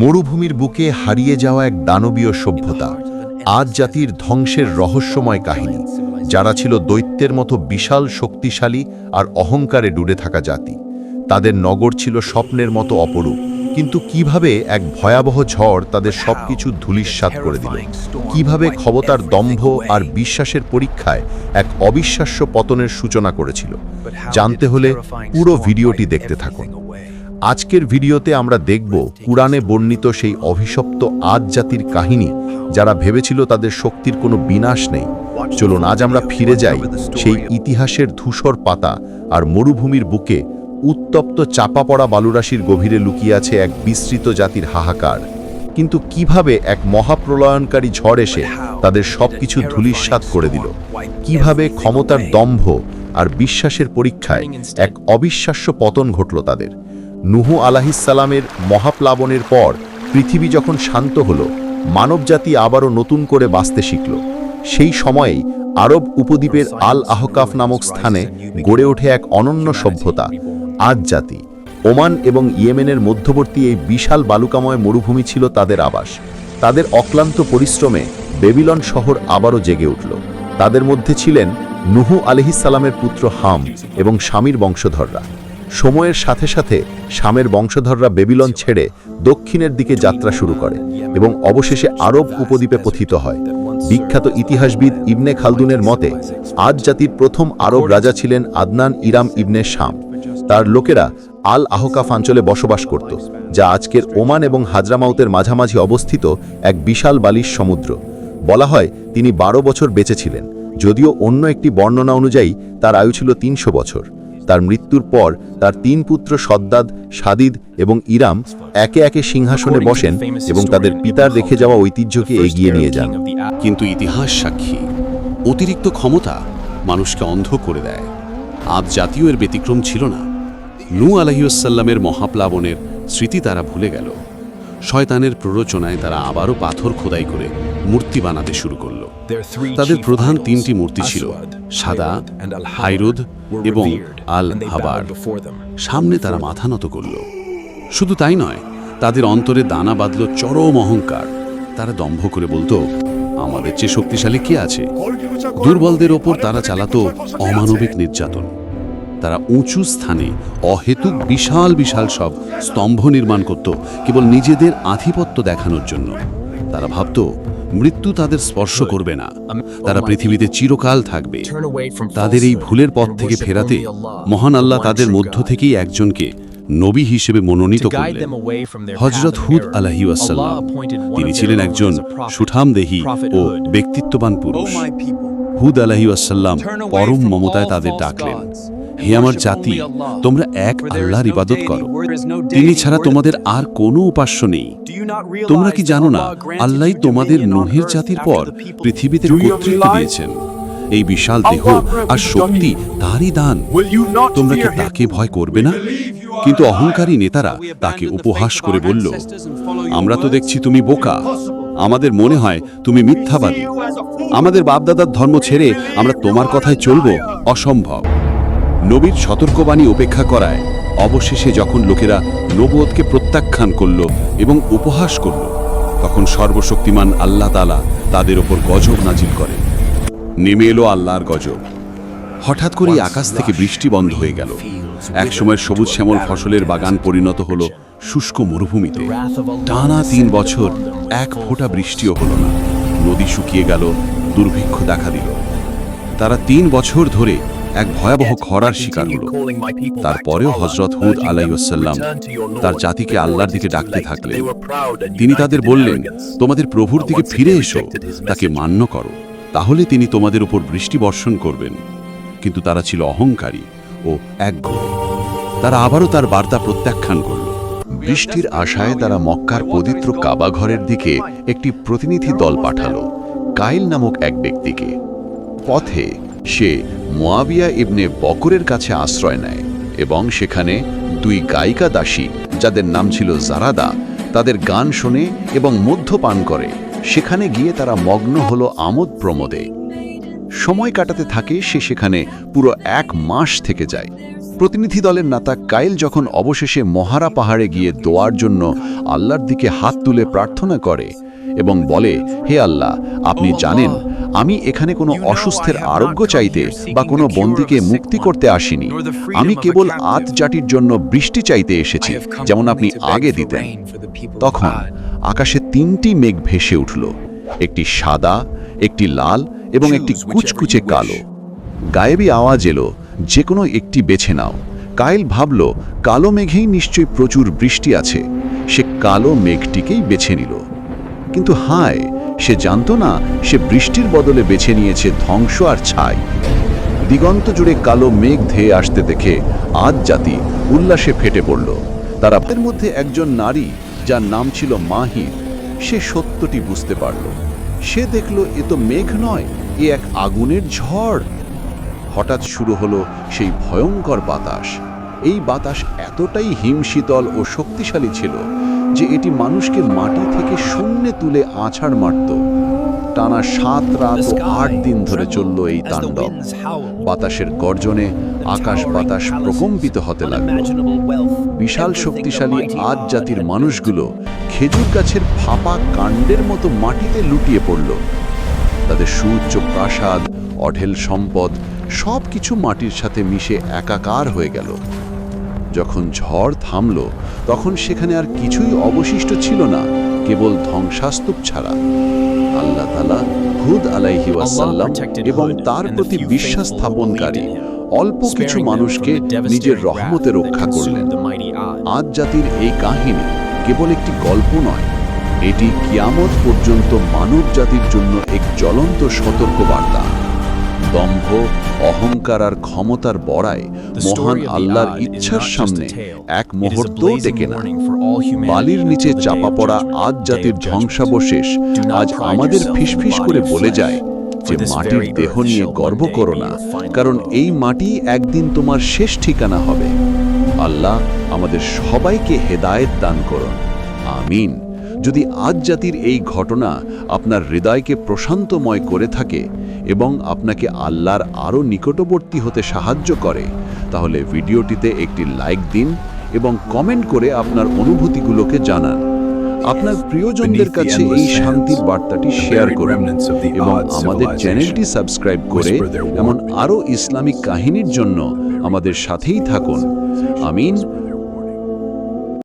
মরুভূমির বুকে হারিয়ে যাওয়া এক দানবীয় সভ্যতা, আজ জাতির ধ্বংসের রহস্যময় কাহিনী, যারা ছিল দৈত্যের মতো বিশাল শক্তিশালী আর অহংকারে ডুবে থাকা জাতি। তাদের নগর ছিল স্বপ্নের মতো অপরূপ, কিন্তু কীভাবে এক ভয়াবহ ঝড় তাদের সবকিছু ধূলিস্বাত করে দিল? কীভাবে ক্ষমতার দম্ভ আর বিশ্বাসের পরীক্ষায় এক অবিশ্বাস্য পতনের সূচনা করেছিল? জানতে হলে পুরো ভিডিওটি দেখতে থাকুন। আজকের ভিডিওতে আমরা দেখব কুরআনে বর্ণিত সেই অভিশপ্ত আজ জাতির কাহিনী, যারা ভেবেছিল তাদের শক্তির কোনো বিনাশ নেই। চলুন, আজ আমরা ফিরে যাই সেই ইতিহাসের ধূসর পাতা আর মরুভূমির বুকে উত্তপ্ত চাপা পড়া বালুরাশির গভীরে লুকিয়ে আছে এক বিস্তৃত জাতির হাহাকার। কিন্তু কীভাবে এক মহাপ্রলয়নকারী ঝড় এসে তাদের সবকিছু ধূলিস্বাত করে দিল? কীভাবে ক্ষমতার দম্ভ আর বিশ্বাসের পরীক্ষায় এক অবিশ্বাস্য পতন ঘটল তাদের? নুহু আলাহিসাল্লামের মহাপ্লাবনের পর পৃথিবী যখন শান্ত হল, মানবজাতি আবারও নতুন করে বাঁচতে শিখল। সেই সময়েই আরব উপদ্বীপের আল আহকাফ নামক স্থানে গড়ে ওঠে এক অনন্য সভ্যতা আজ জাতি ওমান এবং ইয়েমেনের মধ্যবর্তী এই বিশাল বালুকাময় মরুভূমি ছিল তাদের আবাস। তাদের অক্লান্ত পরিশ্রমে বেবিলন শহর আবারও জেগে উঠল। তাদের মধ্যে ছিলেন নুহু আলহিসাল্লামের পুত্র হাম এবং স্বামীর বংশধররা। সময়ের সাথে সাথে শামের বংশধররা বেবিলন ছেড়ে দক্ষিণের দিকে যাত্রা শুরু করে এবং অবশেষে আরব উপদ্বীপে পথিত হয়। বিখ্যাত ইতিহাসবিদ ইবনে খালদুনের মতে, আজ জাতির প্রথম আরব রাজা ছিলেন আদনান ইরাম ইবনে শাম। তার লোকেরা আল আহকাফ অঞ্চলে বসবাস করত, যা আজকের ওমান এবং হাজরামাউতের মাঝামাঝি অবস্থিত এক বিশাল বালিশ সমুদ্র। বলা হয়, তিনি বারো বছর বেঁচে ছিলেন, যদিও অন্য একটি বর্ণনা অনুযায়ী তার আয়ু ছিল তিনশো বছর। তার মৃত্যুর পর তার তিন পুত্র সদ্দাদ সাদিদ এবং ইরাম একে একে সিংহাসনে বসেন এবং তাদের পিতার দেখে যাওয়া ঐতিহ্যকে এগিয়ে নিয়ে যান। কিন্তু ইতিহাস সাক্ষী। অতিরিক্ত ক্ষমতা মানুষকে অন্ধ করে দেয়। আজ জাতীয় এর ব্যতিক্রম ছিল না। নূ আলহিউসাল্লামের মহাপ্লাবনের স্মৃতি তারা ভুলে গেল। শয়তানের প্ররোচনায় তারা আবারও পাথর খোদাই করে মূর্তি বানাতে শুরু করল। তাদের প্রধান তিনটি মূর্তি ছিল সাদা হাইরুদ এবং আল হাবার। সামনে তারা মাথা নত করল। শুধু তাই নয় তাদের অন্তরে দানা বাঁধল চরম অহংকার। তারা দম্ভ করে বলতো আমাদের চেয়ে শক্তিশালী কে আছে? দুর্বলদের ওপর তারা চালাতো অমানবিক নির্যাতন। তারা উঁচু স্থানে অহেতুক বিশাল বিশাল সব স্তম্ভ নির্মাণ করত কেবল নিজেদের আধিপত্য দেখানোর জন্য। তারা ভাবত মৃত্যু তাদের স্পর্শ করবে না। তারা পৃথিবীতে চিরকাল থাকবে। তাদের এই ভুলের পথ থেকে ফেরাতে মহান আল্লাহ তাদের মধ্য থেকেই একজনকে নবী হিসেবে মনোনীত করলেন হজরত হুদ আলাহি ওয়াসাল্লাম। তিনি ছিলেন একজন সুঠামদেহী ও ব্যক্তিত্ববান পুরুষ। হুদ আলাহি ওয়াসাল্লাম পরম মমতায় তাদের ডাকলেন। হে আমার জাতি তোমরা এক আল্লাহর ইবাদত করো। তিনি ছাড়া তোমাদের আর কোনো উপাস্য নেই। তোমরা কি জানো না আল্লাহ তোমাদের নুহের জাতির পর পৃথিবীতে কর্তৃত্ব দিয়েছেন। এই বিশাল দেহ আর শক্তি তারই দান। তোমরা কি তাকে ভয় করবে না? কিন্তু অহংকারী নেতারা তাকে উপহাস করে বলল আমরা তো দেখছি তুমি বোকা। আমাদের মনে হয় তুমি মিথ্যাবাদী। আমাদের বাপদাদার ধর্ম ছেড়ে আমরা তোমার কথায় চলব। অসম্ভব। নবীর সতর্কবাণী উপেক্ষা করায় অবশেষে যখন লোকেরা নবদকে প্রত্যাখ্যান করল এবং উপহাস করল, তখন সর্বশক্তিমান আল্লাহ তালা তাদের ওপর গজব নাজিল করেন। নেমে এলো আল্লাহর গজব। হঠাৎ করেই আকাশ থেকে বৃষ্টি বন্ধ হয়ে গেল। একসময় সবুজ শ্যামল ফসলের বাগান পরিণত হল শুষ্ক মরুভূমিতে। টানা তিন বছর এক ফোঁটা বৃষ্টিও হলো না। নদী শুকিয়ে গেল, দুর্ভিক্ষ দেখা দিল। তারা তিন বছর ধরে এক ভয়াবহ খরার শিকার হলো। তারপরেও হজরত হুদ আলাইসাল্লাম তার জাতিকে আল্লাহর দিকে ডাকতে থাকলেন। তিনি তাদের বললেন, তোমাদের প্রভুর দিকে ফিরে এসো, তাকে মান্য করো। তাহলে তিনি তোমাদের উপর বৃষ্টি বর্ষণ করবেন। কিন্তু তারা ছিল অহংকারী ও একঘরে। তারা আবারও তার বার্তা প্রত্যাখ্যান করল। বৃষ্টির আশায় তারা মক্কার পবিত্র কাবাঘরের দিকে একটি প্রতিনিধি দল পাঠালো, কাইল নামক এক ব্যক্তিকে। পথে সে মোয়াবিয়া ইবনে বকরের কাছে আশ্রয় নেয় এবং সেখানে দুই গায়িকা দাসী, যাদের নাম ছিল জারাদা, তাদের গান শোনে এবং মধ্যপান করে। সেখানে গিয়ে তারা মগ্ন হলো আমোদ প্রমোদে। সময় কাটাতে থাকে, সে সেখানে পুরো এক মাস থেকে যায়। প্রতিনিধি দলের নেতা কাইল যখন অবশেষে মহারা পাহাড়ে গিয়ে দোয়ার জন্য আল্লাহর দিকে হাত তুলে প্রার্থনা করে এবং বলে হে আল্লাহ আপনি জানেন আমি এখানে কোনো অসুস্থের আরোগ্য চাইতে বা কোনো বন্দীকে মুক্তি করতে আসিনি। আমি কেবল আত জাতির জন্য বৃষ্টি চাইতে এসেছি যেমন আপনি আগে দিতেন। তখন আকাশে তিনটি মেঘ ভেসে উঠল একটি সাদা একটি লাল এবং একটি কুচকুচে কালো। গায়েবী আওয়াজ এলো যে কোনো একটি বেছে নাও। কাইল ভাবল কালো মেঘেই নিশ্চয়ই প্রচুর বৃষ্টি আছে। সে কালো মেঘটিকেই বেছে নিল। কিন্তু হায়, সে জানতো না, সে বৃষ্টির বদলে বেছে নিয়েছে ধ্বংস আর ছাই। দিগন্ত জুড়ে কালো মেঘ ধেয়ে আসতে দেখে আজ জাতি উল্লাসে ফেটে পড়ল। তারা তাদের মধ্যে একজন নারী, যার নাম ছিল মাহির সে সত্যটি বুঝতে পারল। সে দেখল, এ তো মেঘ নয়, এ এক আগুনের ঝড়। হঠাৎ শুরু হলো সেই ভয়ঙ্কর বাতাস। এই বাতাস এতটাই হিমশীতল ও শক্তিশালী ছিল যে এটি মানুষকে মাটি থেকে শূন্যে তুলে আছাড় মারত। টানা সাত রাত ও আট দিন ধরে চলল এই তাণ্ডব। বাতাসের গর্জনে আকাশ বাতাস প্রকম্পিত হতে লাগল। বিশাল শক্তিশালী আজ জাতির মানুষগুলো খেজুর গাছের ফাঁপা কাণ্ডের মতো মাটিতে লুটিয়ে পড়ল। তাদের সুউচ্চ প্রাসাদ অঢেল সম্পদ সব কিছু মাটির সাথে মিশে একাকার হয়ে গেল। যখন ঝড় থামল তখন সেখানে আর কিছুই অবশিষ্ট ছিল না কেবল ধ্বংসাস্তূপ ছাড়া। আল্লাহ তালা হুদ আলাইহি ওয়াসাল্লাম এবং তার প্রতি বিশ্বাস স্থাপনকারী অল্প কিছু মানুষকে নিজের রহমতে রক্ষা করলেন। আজ জাতির এই কাহিনী কেবল একটি গল্প নয় এটি কিয়ামত পর্যন্ত মানব জাতির জন্য এক জ্বলন্ত সতর্কবার্তা। দম্ভ অহংকার আর ক্ষমতার বড়ায় মহান আল্লাহর ইচ্ছার সামনে এক মুহূর্তও টেকে না। বালির নিচে চাপা পড়া আজ জাতির ধ্বংসাবশেষ। আজ আমাদের ফিসফিস করে বলে যায় যে মাটির দেহ নিয়ে গর্ব করো না কারণ এই মাটি একদিন তোমার শেষ ঠিকানা হবে। আল্লাহ আমাদের সবাইকে হেদায়েত দান করুন। আমিন। যদি আজ জাতির এই ঘটনা আপনার হৃদয়কে প্রশান্তময় করে থাকে এবং আপনাকে আল্লাহর আরও নিকটবর্তী হতে সাহায্য করে তাহলে ভিডিওটিতে একটি লাইক দিন এবং কমেন্ট করে আপনার অনুভূতিগুলোকে জানান। আপনার প্রিয়জনদের কাছে এই শান্তির বার্তাটি শেয়ার করুন এবং আমাদের চ্যানেলটি সাবস্ক্রাইব করে এমন আরও ইসলামিক কাহিনীর জন্য আমাদের সাথেই থাকুন। আমিন।